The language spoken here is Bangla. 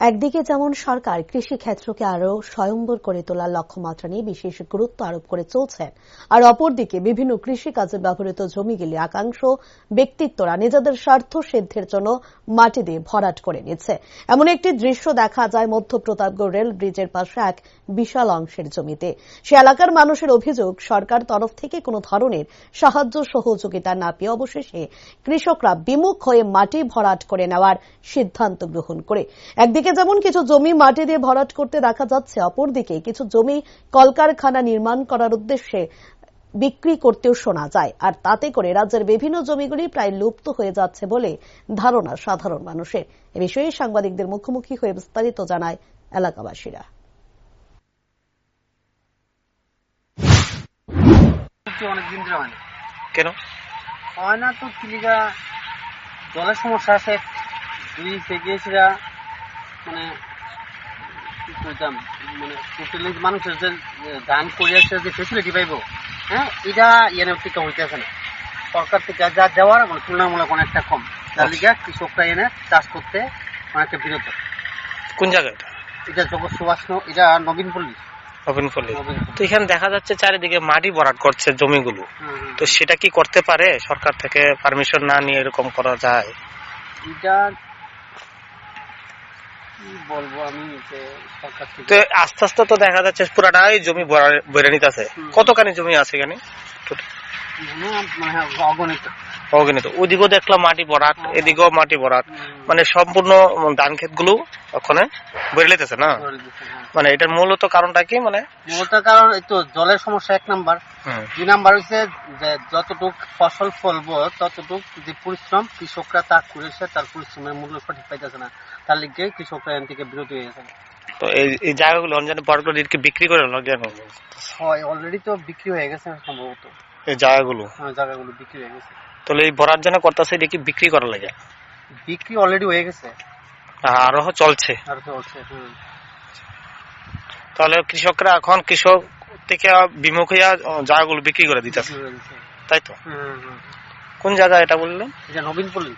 একদিকে যেমন সরকার কৃষি ক্ষেত্রকে আরও স্বয়ম্বর করে তোলার লক্ষ্যমাত্রা নিয়ে বিশেষ গুরুত্ব আরোপ করে চলছেন, আর অপরদিকে বিভিন্ন কৃষি কাজে ব্যবহৃত জমিগুলি একাংশ ব্যক্তিত্বরা নিজেদের স্বার্থ সিদ্ধির জন্য মাটি দিয়ে ভরাট করে নিচ্ছে। এমন একটি দৃশ্য দেখা যায় মধ্য প্রতাপগড় রেল ব্রিজের পাশে এক বিশাল অংশের জমিতে। সে এলাকার মানুষের অভিযোগ, সরকার তরফ থেকে কোনো ধরনের সাহায্য সহযোগিতা না পেয়ে অবশেষে কৃষকরা বিমুখ হয়ে মাটি ভরাট করে নেওয়ার সিদ্ধান্ত গ্রহণ করে। একদিকে যেমন কিছু জমি মাটি দিয়ে ভরাট করতে দেখা যাচ্ছে অপরদিকে কিছু জমি কলকারখানা নির্মাণ করার উদ্দেশ্যে বিক্রি করতেও শোনা যায়। আর তাতে করে রাজ্যের বিভিন্ন জমিগুলি প্রায় লুপ্ত হয়ে যাচ্ছে বলে ধারণা সাধারণ মানুষের। এ বিষয়ে সাংবাদিকদের মুখোমুখি হয়ে বিস্তারিত জানায় এলাকাবাসীরা। হচ্ছে অনেক দিন ধরে হয় না। কেন? হয় না তো কিলিগা জলের সমস্যা আছে। দুই গিয়েছিলা মানে কি কইতাম মানে টোটালি মানুষের যে ধান করিয়াছে যে ফেসিলিটি পাইব হ্যাঁ এটা ইয়ানে টিকা হইতেছে না। সরকার থেকে যা দেওয়ার মানে তুলনামূলক অনেকটা কম। তার লিগে কৃষকরা এনে চাষ করতে অনেকটা বিরত। কোন জায়গাটা এটা? জগৎ সুভাষ এটা নবীন পল্লী। নবীনপল্লী তো এখানে দেখা যাচ্ছে চারিদিকে মাটি ভরাট করছে জমিগুলো। তো সেটা কি করতে পারে? সরকার থেকে পারমিশন না নিয়ে এরকম করা যায়? এটা বলব আমি যে সরকার তো আস্তে আস্তে তো দেখা যাচ্ছে পুরাটাই জমি বেড়ে নিতেছে। হুম। কতখানি জমি আছে এখানে? মানে অগণিত। অগণিত। ওদিকেও দেখলাম মাটি ভরাট এদিকেও মাটি ভরাট। মানে সম্পূর্ণ ধান ক্ষেতগুলো ওখানে ভরে নিতেছে না? হ্যাঁ। মানে এটার মূলত কারণটা কি মানে? মূলত কারণ এই তো জলের সমস্যা এক নাম্বার। দুই নাম্বার হচ্ছে যে যতটুক ফসল ফলবো ততটুক যে পরিশ্রম কৃষকরা তা করেছে তার পরিশ্রমের মূল্য সঠিক পাইতেছে না। তার লিগে কৃষকরা এখান থেকে বিরত হয়ে গেছে। তো এই এই জায়গাগুলো ভরাট করে বিক্রি করে কেন হয় অলরেডি তো বিক্রি হয়ে গেছে সম্ভবত। এই জায়গাগুলো। হ্যাঁ, জায়গাগুলো বিক্রি হয়ে গেছে। তাহলে এই ভরার জন্য করতেছে এটা কি বিক্রি করা লাগে। বিক্রি অলরেডি হয়ে গেছে। আরও চলছে। আর চলছে তাহলে কৃষকরা এখন কৃষক থেকে বিমুখ হইয়া জায়গাগুলো বিক্রি করে দিতেছে। তাই তো। কোন জায়গা এটা বললেন? নবীনপল্লী। নবীন পল্লী